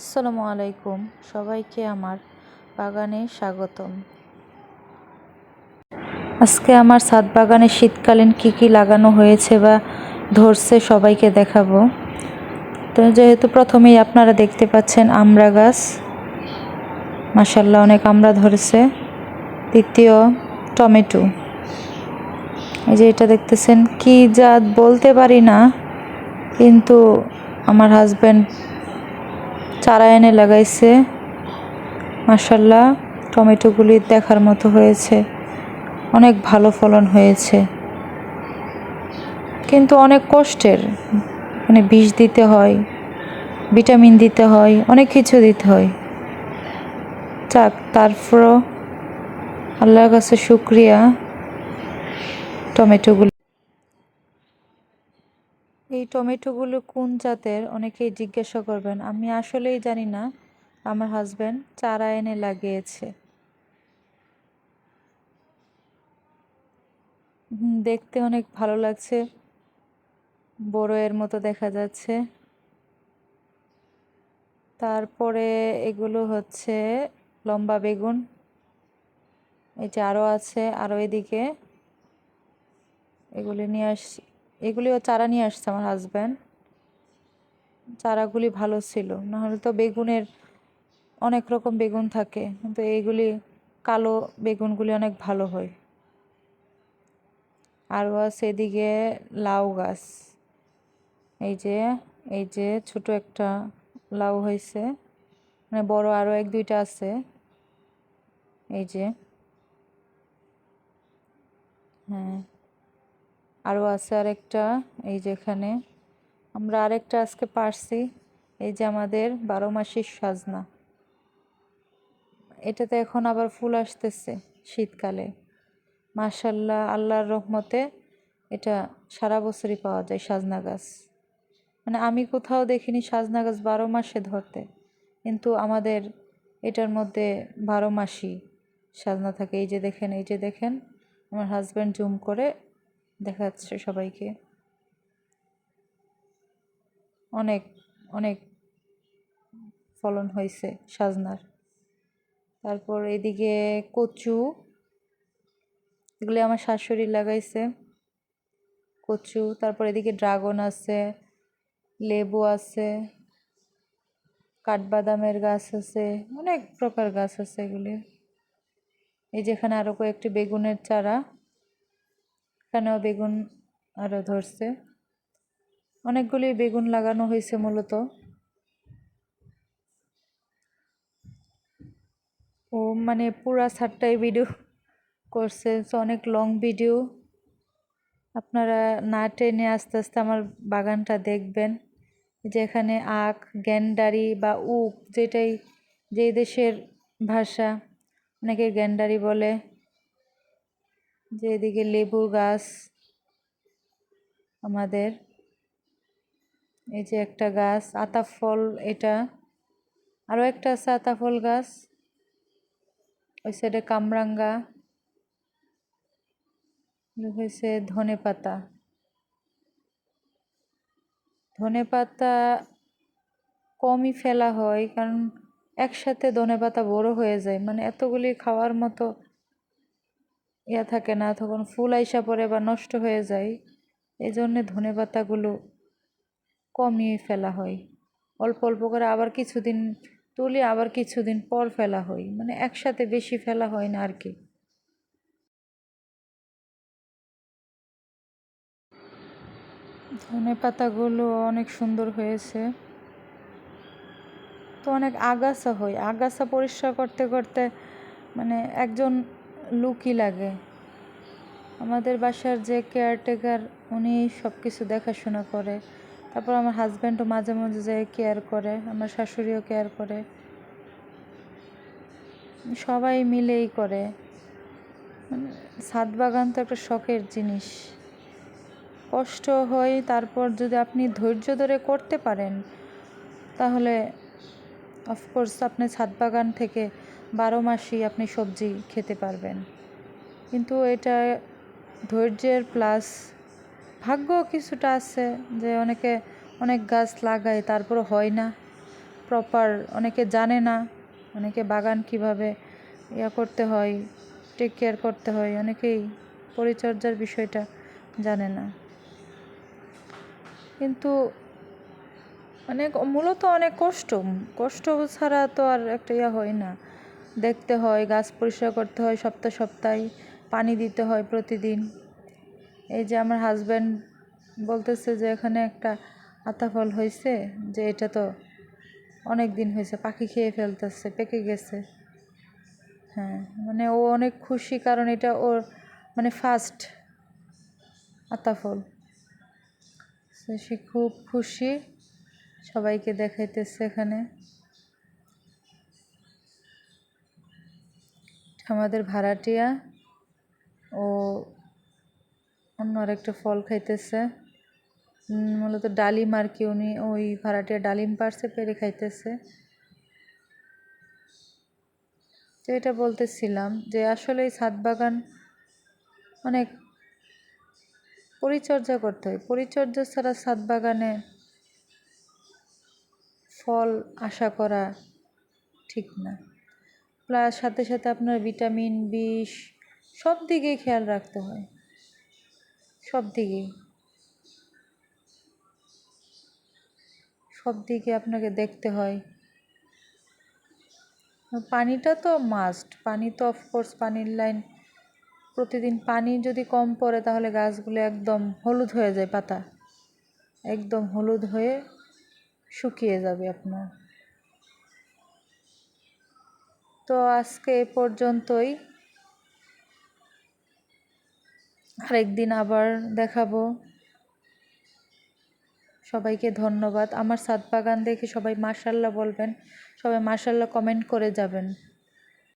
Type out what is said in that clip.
আসসালামু আলাইকুম। সবাইকে আমার বাগানে স্বাগতম। আজকে আমার ছাদ বাগানে শীতকালীন কি কি লাগানো হয়েছে বা ধরছে সবাইকে দেখাবো। তো যেহেতু প্রথমেই আপনারা দেখতে পাচ্ছেন আমড়া গাছ মাসাল্লাহ অনেক আমড়া ধরেছে। দ্বিতীয়, টমেটো। এই যে এটা দেখতেছেন, কি জাত বলতে পারি না, কিন্তু আমার হাজব্যান্ড চারা এনে লাগাইছে। মাসাল্লাহ টমেটোগুলি দেখার মতো হয়েছে। অনেক ভালো ফলন হয়েছে। কিন্তু অনেক কষ্টের। মানে বিষ দিতে হয়, ভিটামিন দিতে হয়, অনেক কিছু দিতে হয়। যাক, তারপরও আল্লাহর কাছে শুক্রিয়া। টমেটোগুলো এই টমেটোগুলো কোন জাতের? অনেকেই জিজ্ঞাসা করবেন। আমি আসলেই জানি না। আমার হাজব্যান্ড চারা এনে লাগিয়েছে। দেখতে অনেক ভালো লাগছে। বড় এর মতো দেখা যাচ্ছে। তারপরে এগুলো হচ্ছে লম্বা বেগুন। এই যে আরও আছে আরও এদিকে। এগুলি নিয়ে আস এগুলিও চারা নিয়ে আসছে আমার হাজব্যান্ড চারাগুলি ভালো ছিল, নাহলে তো বেগুনের অনেক রকম বেগুন থাকে, কিন্তু এইগুলি কালো বেগুনগুলি অনেক ভালো হয়। আরও আছে এদিকে লাউ গাছ। এই যে এই যে ছোট একটা লাউ হয়েছে মানে বড় আরও এক দুইটা আছে। এই যে হ্যাঁ। আরও আছে আরেকটা, এই যেখানে আমরা আরেকটা আজকে পারছি, এই যে আমাদের বারো মাসির সাজনা। এটাতে এখন আবার ফুল আসতেছে শীতকালে। মাশাল্লাহ আল্লাহর রহমতে এটা সারা বছরই পাওয়া যায় সাজনা গাছ। মানে আমি কোথাও দেখিনি সাজনা গাছ বারো মাসে ধরতে, কিন্তু আমাদের এটার মধ্যে বারো মাসই সাজনা থাকে। এই যে দেখেন, এই যে দেখেন, আমার হাজব্যান্ড জুম করে দেখাচ্ছে সবাইকে। অনেক অনেক ফলন হয়েছে সাজনার। তারপর এদিকে কচু। এগুলি আমার শাশুড়ি লাগাইছে। কচু, তারপর এদিকে ড্রাগন আছে, লেবু আছে, কাঠবাদামের গাছ আছে, অনেক প্রকার গাছ আছে এগুলি। এই যেখানে আরও কয়েকটি বেগুনের চারা। এখানেও বেগুন আরও ধরছে। অনেকগুলি বেগুন লাগানো হয়েছে মূলত। ও মানে পুরা ছাদটাই ভিডিও করছে তো অনেক লং ভিডিও। আপনারা না টেনে আস্তে আস্তে আমার বাগানটা দেখবেন। যেখানে আখ, গ্যান্ডারি বা উক যেটাই যে দেশের ভাষা, অনেকে গ্যান্ডারি বলে। যে এদিকে লেবু গাছ আমাদের, এই যে একটা গাছ, আতা ফল এটা, আরও একটা আছে আতা ফল গাছ, ওই সাইডে কামরাঙ্গা হয়েছে ধনে পাতা। ধনে পাতা কমই ফেলা হয়, কারণ একসাথে ধনে পাতা বড় হয়ে যায় মানে এতগুলি খাওয়ার মতো ইয়া থাকে না, তখন ফুল আইসা পড়ে বা নষ্ট হয়ে যায় এই জন্যে ধনে পাতাগুলো কমিয়ে ফেলা হয়। অল্প অল্প করে আবার কিছুদিন তুলি আবার কিছুদিন পর ফেলা হয় মানে একসাথে বেশি ফেলা হয় না আর কি। ধনে পাতাগুলো অনেক সুন্দর হয়েছে। তো অনেক আগাছা হয়, আগাছা পরিষ্কার করতে করতে মানে একজন লুকই লাগে। আমাদের বাসার যে কেয়ারটেকার উনি সব কিছু দেখাশোনা করে। তারপর আমার হাজব্যান্ডও মাঝে মাঝে যায় কেয়ার করে, আমার শাশুড়িও কেয়ার করে। সবাই মিলেই করে। মানে ছাদ বাগান তো একটা শখের জিনিস। কষ্ট হয় তারপর যদি আপনি ধৈর্য ধরে করতে পারেন, তাহলে অফকোর্স আপনি ছাদ বাগান থেকে বারো মাসই আপনি সবজি খেতে পারবেন। কিন্তু এটা ধৈর্যের প্লাস ভাগ্য কিছুটা আছে যে অনেকে অনেক গাছ লাগায় তারপরও হয় না। প্রপার অনেকে জানে না, অনেকে বাগান কীভাবে ইয়া করতে হয় টেক কেয়ার করতে হয়, অনেকেই পরিচর্যার বিষয়টা জানে না। কিন্তু অনেক, মূলত অনেক কষ্ট কষ্ট ছাড়া তো আর একটা ইয়া হয় না। দেখতে হয়, গাছ পরিষ্কার করতে হয়, সপ্তাহ সপ্তাহে পানি দিতে হয় প্রতিদিন। এই যে আমার হাজব্যান্ড বলতেছে যে, এখানে একটা আতা ফল হয়েছে যে এটা তো অনেক দিন হয়েছে, পাখি খেয়ে ফেলতেছে, পেকে গেছে। হ্যাঁ মানে ও অনেক খুশি কারণ এটা ওর মানে ফার্স্ট আতা ফল। সে খুব খুশি, সবাইকে দেখাইতেছে এখানে। আমাদের ভাড়াটিয়া ও অন্য আরেকটা ফল খাইতেছে। মূলত ডালিম আর কি, উনি ওই ভাড়াটিয়া ডালিম পারছে, পেরে খাইতেছে। তো এটা বলতেছিলাম যে আসলে এই ছাদ বাগান অনেক পরিচর্যা করতে হয়। পরিচর্যা ছাড়া ছাদ বাগানে ফল আশা করা ঠিক না। প্লাস সাথে সাথে আপনার ভিটামিন, বিষ, সব দিকেই খেয়াল রাখতে হয়। সব দিকেই। সব দিকে আপনাকে দেখতে হয়। পানিটা তো মাস্ট পানি তো অফকোর্স পানির লাইন প্রতিদিন পানি যদি কম পড়ে তাহলে গাছগুলো একদম হলুদ হয়ে যায় পাতা। একদম হলুদ হয়ে শুকিয়ে যাবে আপনার। তো আজকে এ পর্যন্তই। আরেকদিন আবার দেখাবো। সবাইকে ধন্যবাদ। আমার সাদবাগান দেখে সবাই মার্শাল্লাহ বলবেন, সবাই মার্শাল্লাহ কমেন্ট করে যাবেন।